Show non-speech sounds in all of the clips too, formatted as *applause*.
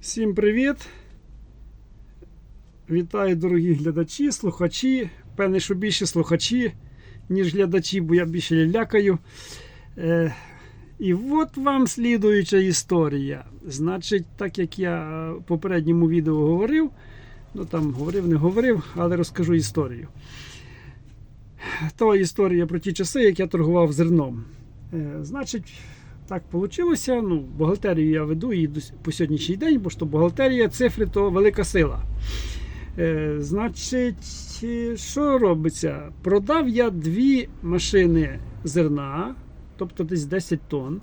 Всім привіт! Вітаю, дорогі глядачі, слухачі. Певне, що більше слухачі, ніж глядачі, бо я більше лялякаю. Е, і от вам слідуюча історія. Значить, так як я в попередньому відео говорив, ну там говорив, не говорив, але розкажу історію. То історія про ті часи, як я торгував зерном. Е, значить, так вийшло. Ну, бухгалтерію я веду і по сьогоднішній день, бо що бухгалтерія, цифри то велика сила. Е, значить, що робиться? Продав я дві машини зерна, тобто десь 10 тонн.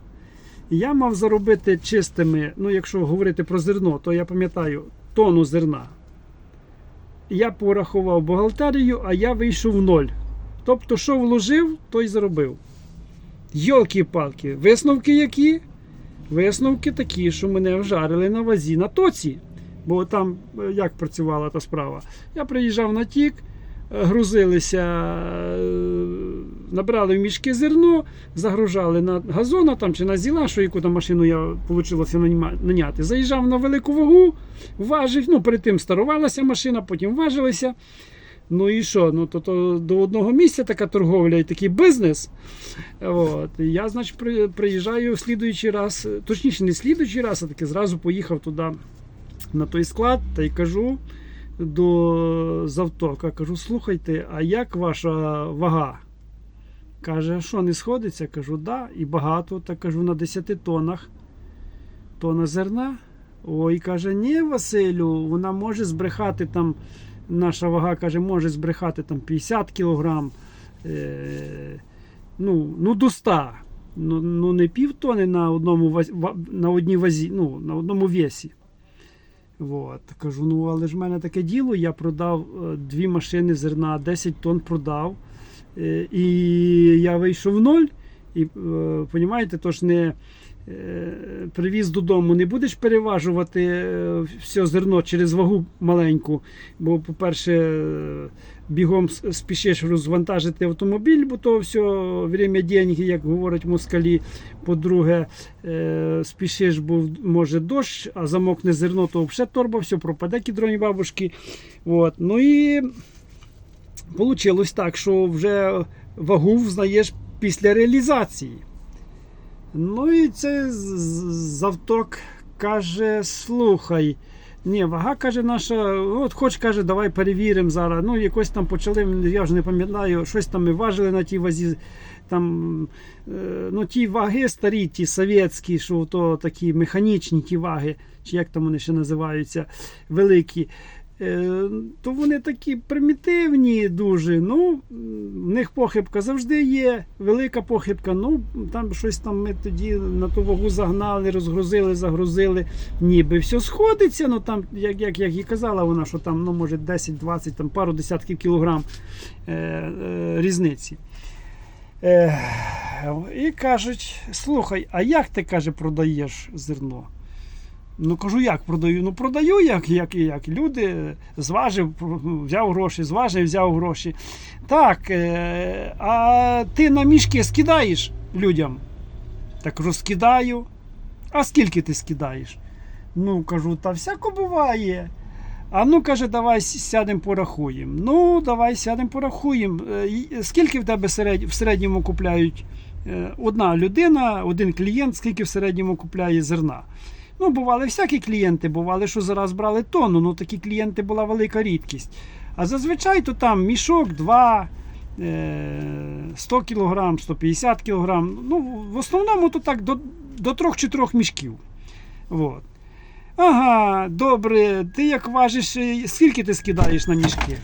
Я мав заробити чистими, ну, якщо говорити про зерно, то я пам'ятаю тонну зерна. Я порахував бухгалтерію, а я вийшов в ноль. Тобто, що вложив, то й заробив. Йолки-палки, висновки які? Висновки такі, що мене вжарили на вазі на тоці. Бо там е, як працювала та справа? Я приїжджав на тік, е, грузилися, е, набрали в мішки зерно, загружали на газона там, чи на зіла, що яку там машину я вийшло наняти. Заїжджав на велику вагу, важив, ну перед тим старувалася машина, потім важилися. Ну і що? Ну то, то до одного місця така торговля і такий бізнес. От. Я, значить, при, приїжджаю в слідуючий раз, точніше, не слідуючий раз, а таки зразу поїхав туди на той склад та й кажу до завтока, кажу, слухайте, а як ваша вага? Каже, що не сходиться? Кажу, да, і багато. Так кажу, на 10 тоннах. Тона зерна. Ой, каже, ні, Василю, вона може збрехати там. Наша вага каже, може збрехати там 50 кілограм. Е, ну, ну, до 100. Ну, ну не півтони на одному на одній вазі, ну, на одному весі. От. Кажу, ну але ж в мене таке діло, я продав е, дві машини зерна, 10 тонн продав. Е, і я вийшов в ноль. І е, понімаєте, то ж не е, привіз додому, не будеш переважувати е, все зерно через вагу маленьку. Бо, по-перше, е, бігом спішиш розвантажити автомобіль, бо то все время деньги, як говорять москалі. По-друге, е, спішиш, бо може дощ, а замокне зерно, то взагалі торба, все пропаде кідроні бабушки. От. Ну і вийшло так, що вже вагу взнаєш після реалізації. Ну і це завток каже: слухай. Ні, вага каже наша, от хоч каже, давай перевіримо зараз. Ну, якось там почали, я вже не пам'ятаю, щось там ми важили на тій вазі. Там, е, ну, ті ваги старі, ті совєтські, що то такі механічні ті ваги, чи як там вони ще називаються, великі. Е, то вони такі примітивні дуже. Ну, в них похибка завжди є. Велика похибка. Ну, там щось там ми тоді на ту вагу загнали, розгрузили, загрузили. Ніби все сходиться. Ну там, як, як, як і казала вона, що там, ну, може, 10-20, там пару десятків кілограм е, е, різниці. Е, і кажуть: слухай, а як ти каже, продаєш зерно? Ну кажу, як продаю? Ну продаю, як, як, як. Люди зважив, взяв гроші, зважив, взяв гроші. Так, е, а ти на мішки скидаєш людям? Так розкидаю. А скільки ти скидаєш? Ну, кажу, та всяко буває. А ну каже, давай сядемо порахуємо. Ну, давай сядемо порахуємо. Е, Скільки в тебе в середньому купляють е, одна людина, один клієнт, скільки в середньому купляє зерна? Ну, бували всякі клієнти, бували, що зараз брали тонну, ну такі клієнти була велика рідкість. А зазвичай то там мішок, два, е, 100 кг, 150 кг. Ну, в основному то так до, до 3-4 мішків. Вот. Ага, добре, ти як важиш, е, скільки ти скидаєш на мішки?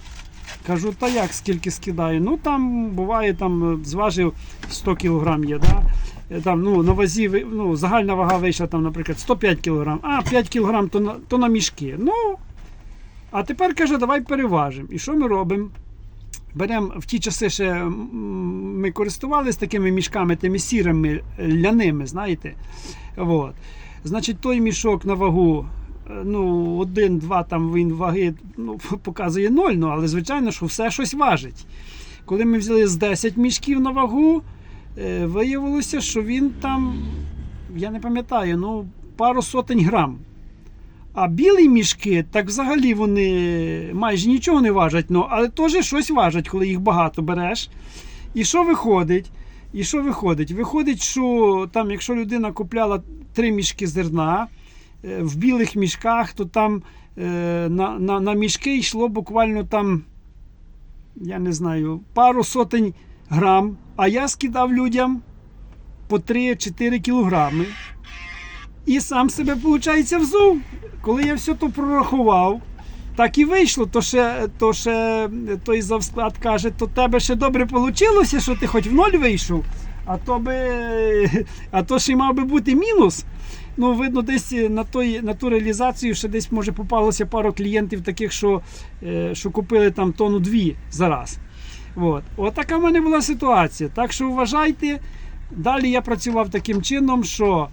Кажу, та як скільки скидаю? Ну там буває, там е, зважив 100 кг є, да? Е, Там, ну, на вазі, ну, загальна вага вийшла, там, наприклад, 105 кг, а 5 кг то на, то на мішки. Ну, а тепер каже, давай переважимо. І що ми робимо? Беремо в ті часи ще ми користувалися такими мішками, тими сірими е, ляними, знаєте. От. Значить, той мішок на вагу, е, ну, один-два там він ваги ну, *laughs* показує ноль, ну, але звичайно, що все щось важить. Коли ми взяли з 10 мішків на вагу, виявилося, що він там, я не пам'ятаю, ну, пару сотень грам. А білі мішки, так взагалі вони майже нічого не важать, ну, але теж щось важать, коли їх багато береш. І що виходить? І що виходить? Виходить, що там, якщо людина купляла три мішки зерна е, в білих мішках, то там е, на, на, на мішки йшло буквально там, я не знаю, пару сотень грам, а я скидав людям по 3-4 кілограми. І сам себе, виходить, взув. Коли я все то прорахував, так і вийшло. То ще, то ще той завсклад каже, то тебе ще добре вийшло, що ти хоч в ноль вийшов, а то би, а то ще й мав би бути мінус. Ну, видно, десь на, той, на ту реалізацію ще десь може попалося пару клієнтів таких, що, е, що купили там тонну дві за раз. От. От така в мене була ситуація. Так що вважайте, далі я працював таким чином, що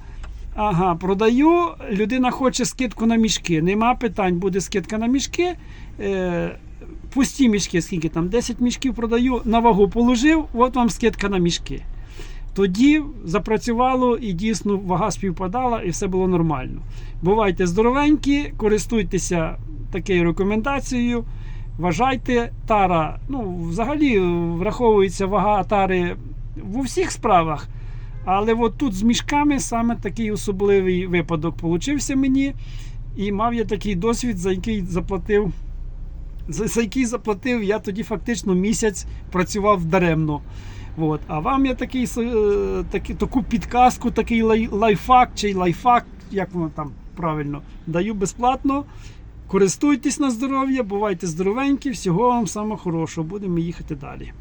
ага, продаю, людина хоче скидку на мішки. Нема питань, буде скидка на мішки. Е, пусті мішки, скільки там, 10 мішків продаю, на вагу положив, от вам скидка на мішки. Тоді запрацювало і дійсно вага співпадала, і все було нормально. Бувайте здоровенькі, користуйтеся такою рекомендацією. Вважайте, тара, ну, взагалі враховується вага тари в усіх справах. Але от тут з мішками саме такий особливий випадок получився мені. І мав я такий досвід, за який заплатив. За, який заплатив, я тоді фактично місяць працював даремно. От. А вам я такий, е, такий, таку підказку, такий лай, лайфхак чи лайфхак, як воно там правильно, даю безплатно. Користуйтесь на здоров'я, бувайте здоровенькі, всього вам самого хорошого. Будемо їхати далі.